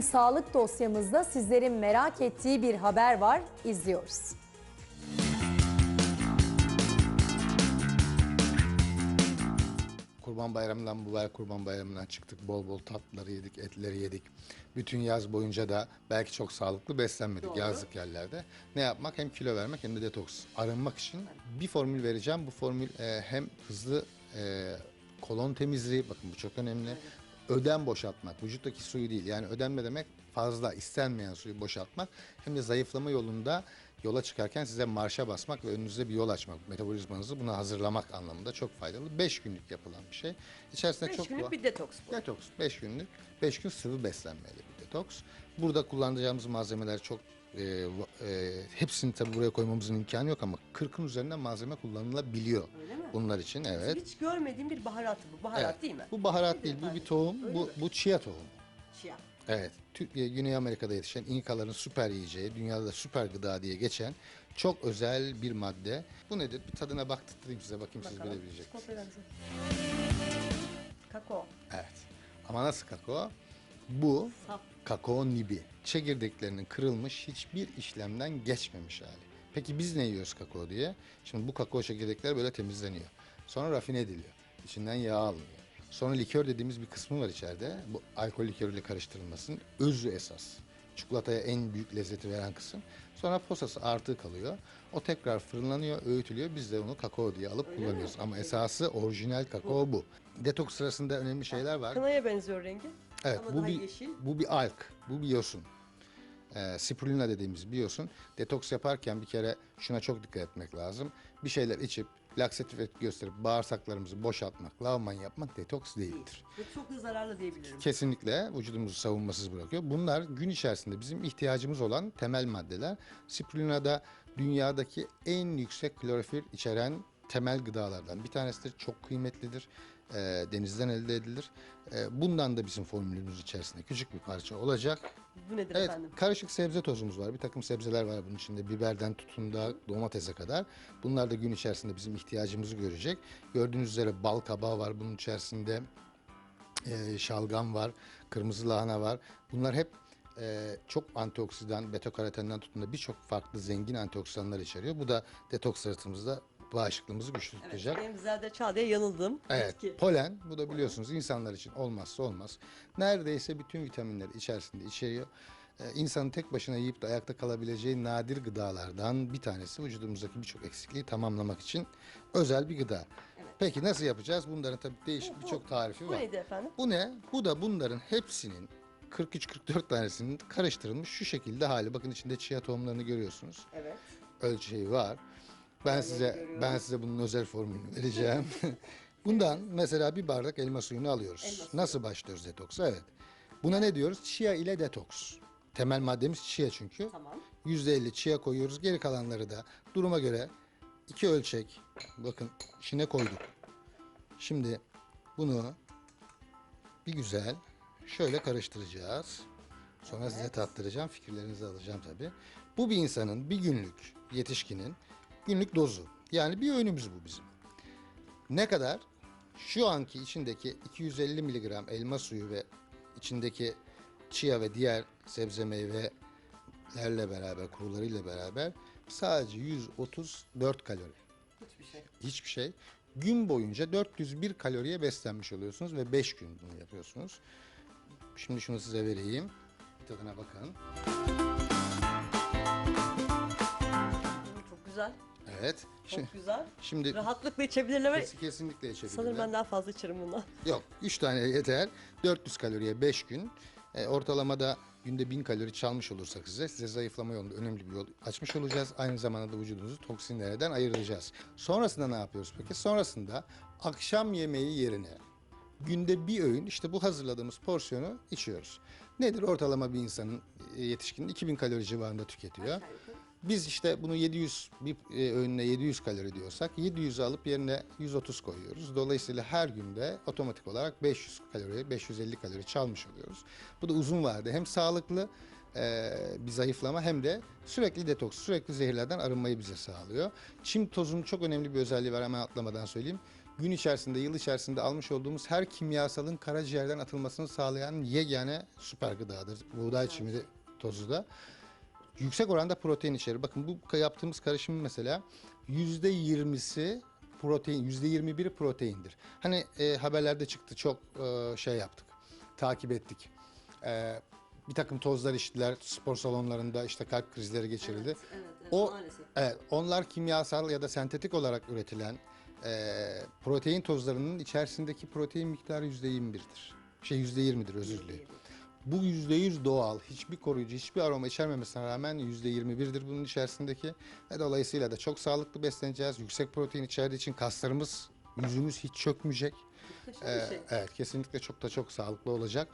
Sağlık dosyamızda sizlerin merak ettiği bir haber var. İzliyoruz. Kurban Bayramı'ndan bu var Kurban Bayramı'ndan çıktık. Bol bol tatlıları yedik, etleri yedik. Bütün yaz boyunca da belki çok sağlıklı beslenmedik yazlık yerlerde. Ne yapmak? Hem kilo vermek hem de detoks. Arınmak için bir formül vereceğim. Bu formül e, hem hızlı e, kolon temizliği, bakın bu çok önemli. Ödem boşaltmak, vücuttaki suyu değil. Yani ödenme demek fazla istenmeyen suyu boşaltmak. Hem de zayıflama yolunda yola çıkarken size marşa basmak ve önünüze bir yol açmak, metabolizmanızı buna hazırlamak anlamında çok faydalı. 5 günlük yapılan bir şey. İçerisinde 5 çok günlük bir detoks bu. Detoks 5 günlük. 5 gün sıvı beslenmeli bir detoks. Burada kullanacağımız malzemeler çok e, e, hepsini tabii buraya koymamızın imkanı yok ama 40'ın üzerinde malzeme kullanılabiliyor. Öyle mi? Bunlar için evet. Hiç görmediğim bir baharat bu. Baharat Evet. değil mi? Bu baharat değil, bu bir tohum. Öyle Bu mi? bu chia tohumu. Chia. Evet. Türkiye, Güney Amerika'da yetişen İnkaların süper yiyeceği, dünyada da süper gıda diye geçen çok özel bir madde. Bu nedir? Bir tadına baktırayım size bakayım siz Bakalım. bilebilecek misiniz? Kakao. Evet. Ama nasıl kakao? Bu Saf. kakao nibi. Çekirdeklerinin kırılmış hiçbir işlemden geçmemiş hali. Peki biz ne yiyoruz kakao diye? Şimdi bu kakao çekirdekleri böyle temizleniyor. Sonra rafine ediliyor. İçinden yağ alınıyor. Sonra likör dediğimiz bir kısmı var içeride. Bu alkol likörüyle karıştırılmasın. Özü esas. Çikolataya en büyük lezzeti veren kısım. Sonra posası artığı kalıyor. O tekrar fırınlanıyor, öğütülüyor. Biz de onu kakao diye alıp kullanıyoruz. Ama esası orijinal kakao bu. Detoks sırasında önemli şeyler var. Kınaya benziyor rengi. Evet Ama bu daha bir yeşil. bu bir alk, bu bir yosun. Ee, spirulina dediğimiz bir yosun. Detoks yaparken bir kere şuna çok dikkat etmek lazım. Bir şeyler içip laksatif etki gösterip bağırsaklarımızı boşaltmak, lavman yapmak detoks değildir. Ve çok da zararlı diyebilirim. Kesinlikle vücudumuzu savunmasız bırakıyor. Bunlar gün içerisinde bizim ihtiyacımız olan temel maddeler. Spirulina'da dünyadaki en yüksek klorofil içeren temel gıdalardan bir tanesidir. Çok kıymetlidir. Ee, denizden elde edilir. Ee, bundan da bizim formülümüz içerisinde küçük bir parça olacak. Bu nedir Evet, efendim? karışık sebze tozumuz var. Bir takım sebzeler var bunun içinde. Biberden tutun da domatese kadar. Bunlar da gün içerisinde bizim ihtiyacımızı görecek. Gördüğünüz üzere bal kabağı var bunun içerisinde. Ee, şalgam var, kırmızı lahana var. Bunlar hep e, çok antioksidan, beta karotenden tutun da birçok farklı zengin antioksidanlar içeriyor. Bu da detoks sırtımızda bağışıklığımızı güçlü Evet, tutacak. benim zerde çağdaya yanıldım. Evet, Etki. polen bu da biliyorsunuz insanlar için olmazsa olmaz. Neredeyse bütün vitaminleri içerisinde içeriyor. Ee, insanın tek başına yiyip de ayakta kalabileceği nadir gıdalardan bir tanesi vücudumuzdaki birçok eksikliği tamamlamak için özel bir gıda. Peki nasıl yapacağız? Bunların tabii değişik birçok tarifi Bu var. neydi efendim? Bu ne? Bu da bunların hepsinin 43-44 tanesinin karıştırılmış şu şekilde hali. Bakın içinde chia tohumlarını görüyorsunuz Evet. ölçeği var. Ben size ben size bunun özel formülünü vereceğim. Bundan mesela bir bardak elma suyunu alıyoruz. Elma suyu. Nasıl başlıyoruz detoksa? Evet. Buna ne diyoruz? Chia ile detoks. Temel maddemiz chia çünkü. Tamam. %50 chia koyuyoruz. Geri kalanları da duruma göre iki ölçek bakın içine koyduk. Şimdi bunu bir güzel şöyle karıştıracağız. Sonra size tattıracağım. Fikirlerinizi alacağım tabii. Bu bir insanın bir günlük yetişkinin günlük dozu. Yani bir öğünümüz bu bizim. Ne kadar? Şu anki içindeki 250 miligram elma suyu ve içindeki chia ve diğer sebze meyvelerle beraber, kurularıyla beraber sadece 134 kalori. Hiçbir şey. Hiçbir şey. Gün boyunca 401 kaloriye beslenmiş oluyorsunuz ve 5 gün bunu yapıyorsunuz. Şimdi şunu size vereyim. Tadına bakın. Çok güzel. Evet. Çok Şimdi, güzel. şimdi Rahatlıkla içebilirler ve kes- kesinlikle içebilirler. sanırım ben daha fazla içerim bundan. Yok 3 tane yeter. 400 kaloriye 5 gün. E, ortalamada günde 1000 kalori çalmış olursak size, size zayıflama yolunda önemli bir yol açmış olacağız. Aynı zamanda da vücudunuzu toksinlerden ayıracağız. Sonrasında ne yapıyoruz peki? Sonrasında akşam yemeği yerine günde bir öğün işte bu hazırladığımız porsiyonu içiyoruz. Nedir ortalama bir insanın e, yetişkinin 2000 kalori civarında tüketiyor. Biz işte bunu 700 bir öğününe 700 kalori diyorsak 700'ü alıp yerine 130 koyuyoruz. Dolayısıyla her günde otomatik olarak 500 kalori, 550 kalori çalmış oluyoruz. Bu da uzun vadede hem sağlıklı e, bir zayıflama hem de sürekli detoks, sürekli zehirlerden arınmayı bize sağlıyor. Çim tozunun çok önemli bir özelliği var hemen atlamadan söyleyeyim. gün içerisinde, yıl içerisinde almış olduğumuz her kimyasalın karaciğerden atılmasını sağlayan yegane süper gıdadır. Buğday çimi tozu da. Yüksek oranda protein içerir. Bakın bu yaptığımız karışımın mesela yüzde yirmisi protein, yüzde yirmi biri proteindir. Hani e, haberlerde çıktı çok e, şey yaptık, takip ettik. E, bir takım tozlar içtiler, spor salonlarında işte kalp krizleri geçirildi. Evet, evet, O- maalesef. Evet, onlar kimyasal ya da sentetik olarak üretilen e, protein tozlarının içerisindeki protein miktarı yüzde 21'dir. Şey yüzde 20'dir özür dilerim. Bu yüzde yüz doğal, hiçbir koruyucu, hiçbir aroma içermemesine rağmen yüzde 21'dir bunun içerisindeki. Ve dolayısıyla da çok sağlıklı besleneceğiz. Yüksek protein içerdiği için kaslarımız, yüzümüz hiç çökmeyecek. Ee, şey. evet, kesinlikle çok da çok sağlıklı olacak.